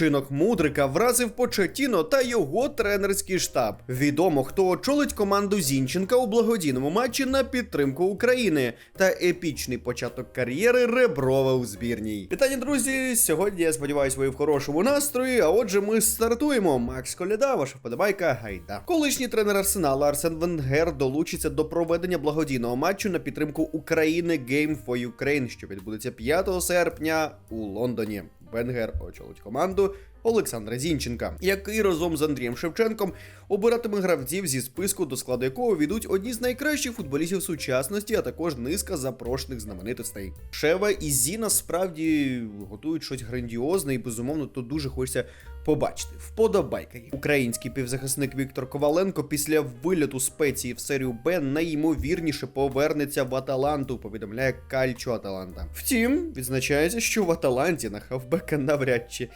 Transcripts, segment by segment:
Вчинок мудрика вразив Почетіно та його тренерський штаб. Відомо, хто очолить команду Зінченка у благодійному матчі на підтримку України та епічний початок кар'єри Реброва у збірній. Вітання, друзі! Сьогодні я сподіваюся, ви в хорошому настрої. А отже, ми стартуємо. Макс Коляда, ваша вподобайка, гайда. Колишній тренер Арсенала Арсен Венгер долучиться до проведення благодійного матчу на підтримку України Game for Ukraine, що відбудеться 5 серпня у Лондоні. Венгер очолить команду Олександра Зінченка, який разом з Андрієм Шевченком обиратиме гравців зі списку, до складу якого війдуть одні з найкращих футболістів сучасності, а також низка запрошених знаменитостей. Шева і Зіна справді готують щось грандіозне і безумовно тут дуже хочеться побачити. Вподобайки. Український півзахисник Віктор Коваленко після виліту спеції в серію Б найімовірніше повернеться в Аталанту, повідомляє Кальчо Аталанта. Втім, відзначається, що в Аталанті на хавбека навряд чи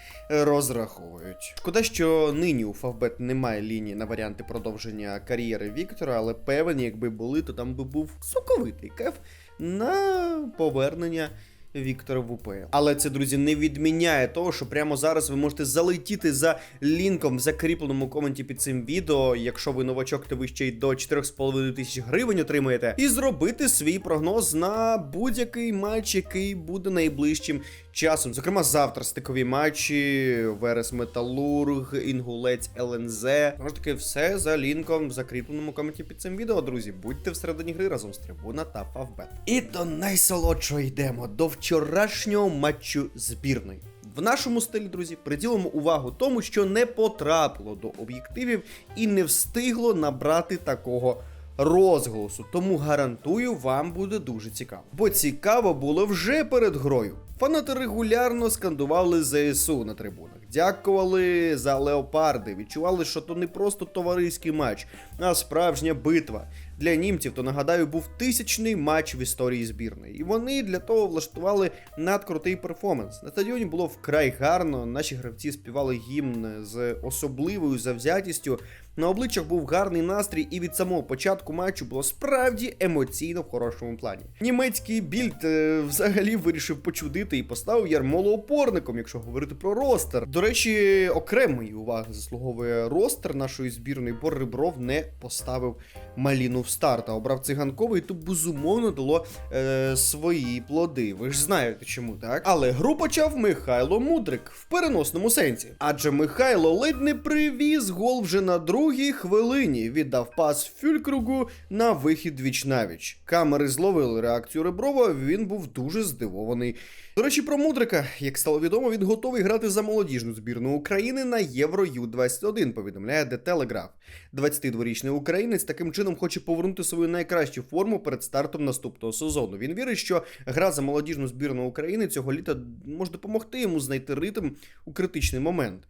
розраховують. Шкода, що нині у Фавбет немає лінії на варіанти продовження кар'єри Віктора, але певні, якби були, то там би був соковитий кеф на повернення. Віктора в. Але це, друзі, не відміняє того, що прямо зараз ви можете залетіти за лінком в закріпленому коменті під цим відео, якщо ви новачок, то ви ще й до 4,5 тисяч гривень отримаєте, і зробити свій прогноз на будь-який матч, який буде найближчим часом. Зокрема, завтра стикові матчі, Верес Металург, Інгулець ЛНЗ. Знову таки, все за лінком в закріпленому коменті під цим відео, друзі. Будьте всередині гри разом з Трибуна та Фавбет. І до найсолодшого йдемо до вчорашнього матчу збірної. В нашому стилі, друзі, приділимо увагу тому, що не потрапило до об'єктивів і не встигло набрати такого розголосу. Тому гарантую, вам буде дуже цікаво. Бо цікаво було вже перед грою. Фанати регулярно скандували ЗСУ на трибунах, дякували за леопарди, відчували, що то не просто товариський матч, а справжня битва. Для німців, то нагадаю, був тисячний матч в історії збірної. І вони для того влаштували надкрутий перформанс. На стадіоні було вкрай гарно. Наші гравці співали гімн з особливою завзятістю. На обличчях був гарний настрій, і від самого початку матчу було справді емоційно в хорошому плані. Німецький більд е, взагалі вирішив почудити і поставив ярмоло опорником, якщо говорити про ростер. До речі, окремої уваги заслуговує ростер нашої збірної, бо Ребров не поставив маліну в старт, а обрав циганковий, то безумовно дало е, свої плоди. Ви ж знаєте чому, так? Але гру почав Михайло Мудрик в переносному сенсі. Адже Михайло ледь не привіз гол вже на другій хвилині. Віддав пас Фюлькругу на вихід віч навіч. Камери зловили реакцію Реброва. Він був дуже здивований. До речі, про Мудрика, як стало відомо, він готовий грати за молодіжну збірну України на Євро Ю-21, повідомляє The Telegraph. 22-річний українець таким чином хоче повернути свою найкращу форму перед стартом наступного сезону. Він вірить, що гра за молодіжну збірну України цього літа може допомогти йому знайти ритм у критичний момент.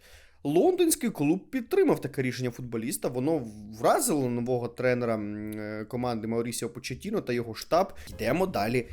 Лондонський клуб підтримав таке рішення футболіста. Воно вразило нового тренера е, команди Маурісіо Почетіно та його штаб. Йдемо далі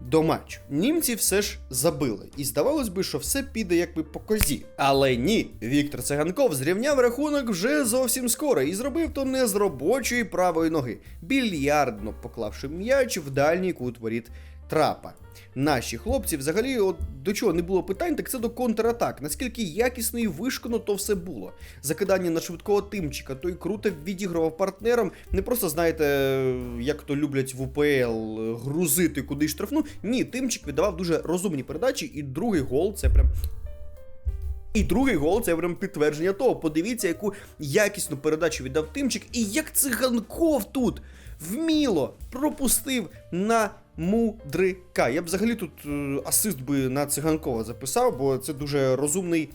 до матчу. Німці все ж забили, і здавалось би, що все піде якби по козі. Але ні, Віктор Циганков зрівняв рахунок вже зовсім скоро і зробив то не з робочої правої ноги, більярдно поклавши м'яч в дальній кут воріт трапа. Наші хлопці, взагалі, от до чого не було питань, так це до контратак. Наскільки якісно і вишкано то все було. Закидання на швидкого тимчика, той круто відігрував партнерам. Не просто знаєте, як то люблять в УПЛ грузити куди штрафну. Ні, тимчик віддавав дуже розумні передачі, і другий гол це прям. І другий гол це прям підтвердження того. Подивіться, яку якісну передачу віддав Тимчик, і як циганков тут вміло пропустив на мудрика. Я б взагалі тут е, асист би на циганкова записав, бо це дуже розумний.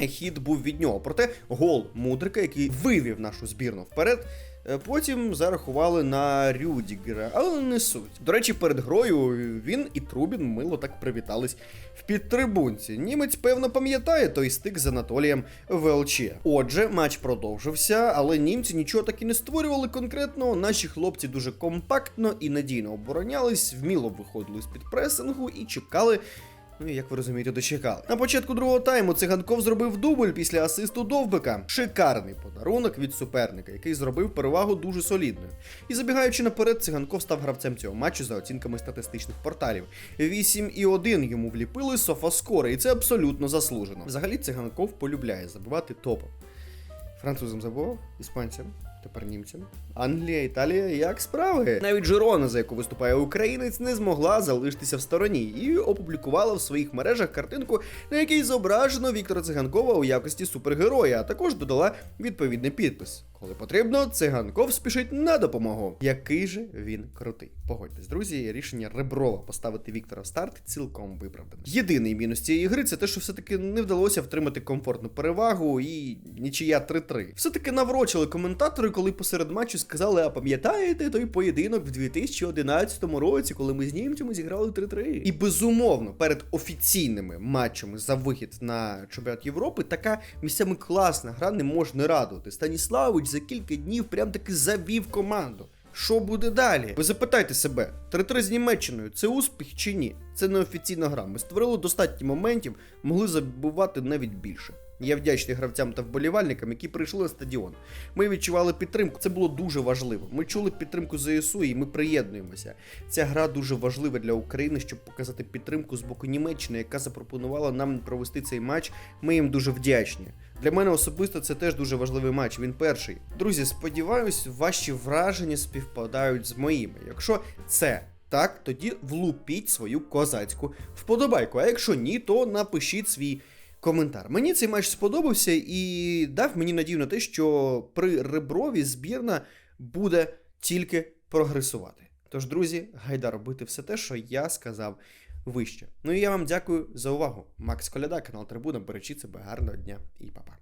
Хід був від нього. Проте гол Мудрика, який вивів нашу збірну вперед, е, потім зарахували на Рюдігера, але не суть. До речі, перед грою він і Трубін мило так привітались в підтрибунці. Німець, певно, пам'ятає той стик з Анатолієм ВЛЧ. Отже, матч продовжився, але німці нічого так і не створювали конкретно. Наші хлопці дуже компактно і надійно оборонялись, вміло виходили з під пресингу і чекали. Ну і як ви розумієте, дочекали. На початку другого тайму циганков зробив дубль після асисту Довбика. Шикарний подарунок від суперника, який зробив перевагу дуже солідною. І забігаючи наперед, циганков став гравцем цього матчу за оцінками статистичних порталів. 8,1 йому вліпили софаскори, і це абсолютно заслужено. Взагалі, циганков полюбляє забивати топом. Французам забував, іспанцям, тепер німцям. Англія, Італія, як справи? Навіть Жирона, за яку виступає українець, не змогла залишитися в стороні і опублікувала в своїх мережах картинку, на якій зображено Віктора Циганкова у якості супергероя, а також додала відповідний підпис. Коли потрібно, циганков спішить на допомогу. Який же він крутий. Погодьтесь, друзі, рішення Реброва поставити Віктора в старт цілком виправдане. Єдиний мінус цієї гри це те, що все-таки не вдалося втримати комфортну перевагу і нічия 3-3. Все-таки наврочили коментатори, коли посеред матчу сказали: а пам'ятаєте той поєдинок в 2011 році, коли ми з німцями зіграли 3-3? І безумовно, перед офіційними матчами за вихід на чемпіонат Європи така місцями класна гра не можна радувати. Станіславич за кілька днів прям таки завів команду. Що буде далі? Ви запитайте себе, 3-3 з Німеччиною це успіх чи ні? Це не офіційна гра. Ми створили достатньо моментів, могли забувати навіть більше. Я вдячний гравцям та вболівальникам, які прийшли на стадіон. Ми відчували підтримку. Це було дуже важливо. Ми чули підтримку ЗСУ і ми приєднуємося. Ця гра дуже важлива для України, щоб показати підтримку з боку Німеччини, яка запропонувала нам провести цей матч. Ми їм дуже вдячні. Для мене особисто це теж дуже важливий матч. Він перший. Друзі, сподіваюсь, ваші враження співпадають з моїми. Якщо це так, тоді влупіть свою козацьку вподобайку. А якщо ні, то напишіть свій коментар. Мені цей матч сподобався і дав мені надію на те, що при реброві збірна буде тільки прогресувати. Тож, друзі, гайда робити все те, що я сказав вище. Ну і я вам дякую за увагу. Макс Коляда, канал Трибуна. Беречіться, себе гарного дня і па-па.